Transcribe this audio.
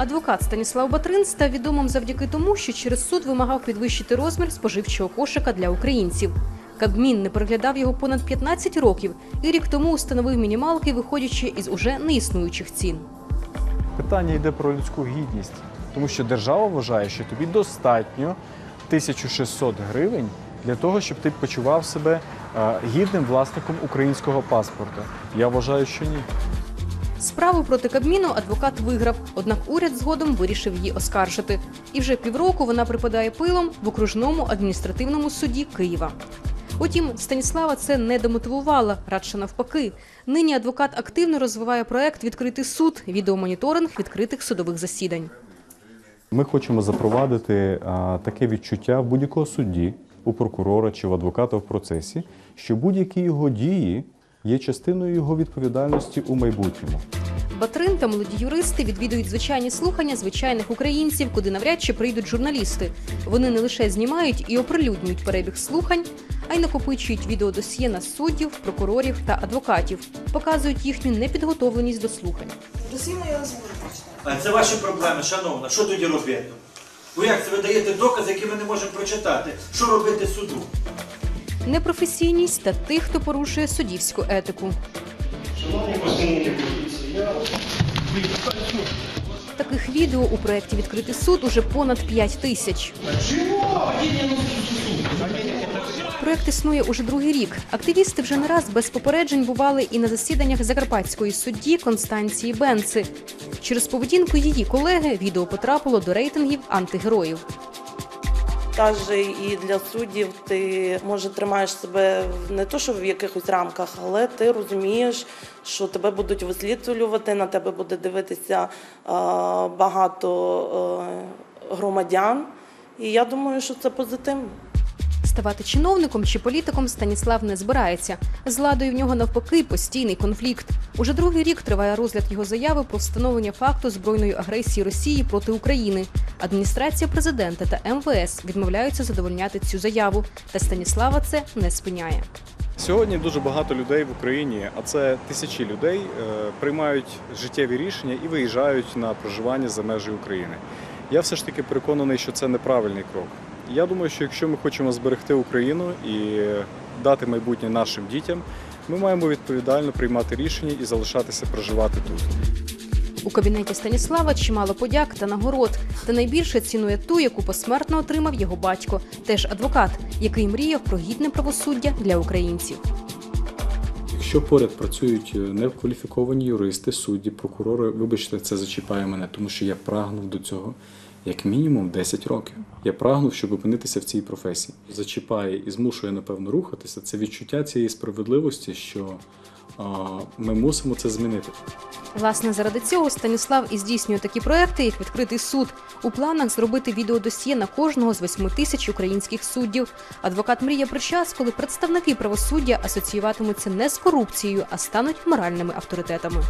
Адвокат Станіслав Батрин став відомим завдяки тому, що через суд вимагав підвищити розмір споживчого кошика для українців. Кабмін не переглядав його понад 15 років і рік тому установив мінімалки, виходячи із уже неіснуючих цін. Питання йде про людську гідність, тому що держава вважає, що тобі достатньо 1600 гривень для того, щоб ти почував себе е, гідним власником українського паспорта. Я вважаю, що ні. Справу проти Кабміну адвокат виграв, однак уряд згодом вирішив її оскаржити. І вже півроку вона припадає пилом в окружному адміністративному суді Києва. Утім, Станіслава це не демотивувало, радше навпаки. Нині адвокат активно розвиває проект Відкритий суд, відеомоніторинг відкритих судових засідань. Ми хочемо запровадити таке відчуття в будь-якого судді, у прокурора чи в адвоката в процесі, що будь-які його дії є частиною його відповідальності у майбутньому. Батрин та молоді юристи відвідують звичайні слухання звичайних українців, куди навряд чи прийдуть журналісти. Вони не лише знімають і оприлюднюють перебіг слухань, а й накопичують відеодосьє на суддів, прокурорів та адвокатів, показують їхню непідготовленість до слухань. Російно я. А це ваші проблеми, шановна. Що тоді робити? Ви як це ви даєте докази, які ми не можемо прочитати? Що робити суду? Непрофесійність та тих, хто порушує суддівську етику. Таких відео у проєкті Відкритий суд уже понад 5 тисяч. Проєкт існує уже другий рік. Активісти вже не раз без попереджень бували і на засіданнях закарпатської судді Констанції Бенци. Через поведінку її колеги відео потрапило до рейтингів антигероїв. Каже, і для суддів ти може тримаєш себе не то, що в якихось рамках, але ти розумієш, що тебе будуть вислідувати, на тебе буде дивитися е, багато е, громадян. І я думаю, що це позитивно. Ставати чиновником чи політиком Станіслав не збирається. З владою в нього навпаки постійний конфлікт. Уже другий рік триває розгляд його заяви про встановлення факту збройної агресії Росії проти України. Адміністрація президента та МВС відмовляються задовольняти цю заяву, та Станіслава це не спиняє. Сьогодні дуже багато людей в Україні, а це тисячі людей, е, приймають життєві рішення і виїжджають на проживання за межі України. Я все ж таки переконаний, що це неправильний крок. Я думаю, що якщо ми хочемо зберегти Україну і дати майбутнє нашим дітям, ми маємо відповідально приймати рішення і залишатися проживати тут. У кабінеті Станіслава чимало подяк та нагород. Та найбільше цінує ту, яку посмертно отримав його батько, теж адвокат, який мріяв про гідне правосуддя для українців. Якщо поряд працюють е, некваліфіковані юристи, судді, прокурори, вибачте, це зачіпає мене, тому що я прагнув до цього як мінімум 10 років. Я прагнув, щоб опинитися в цій професії. Зачіпає і змушує, напевно, рухатися. Це відчуття цієї справедливості, що ми мусимо це змінити. Власне, заради цього Станіслав і здійснює такі проекти, як відкритий суд. У планах зробити відеодосьє на кожного з восьми тисяч українських суддів. Адвокат мріє про час, коли представники правосуддя асоціюватимуться не з корупцією, а стануть моральними авторитетами.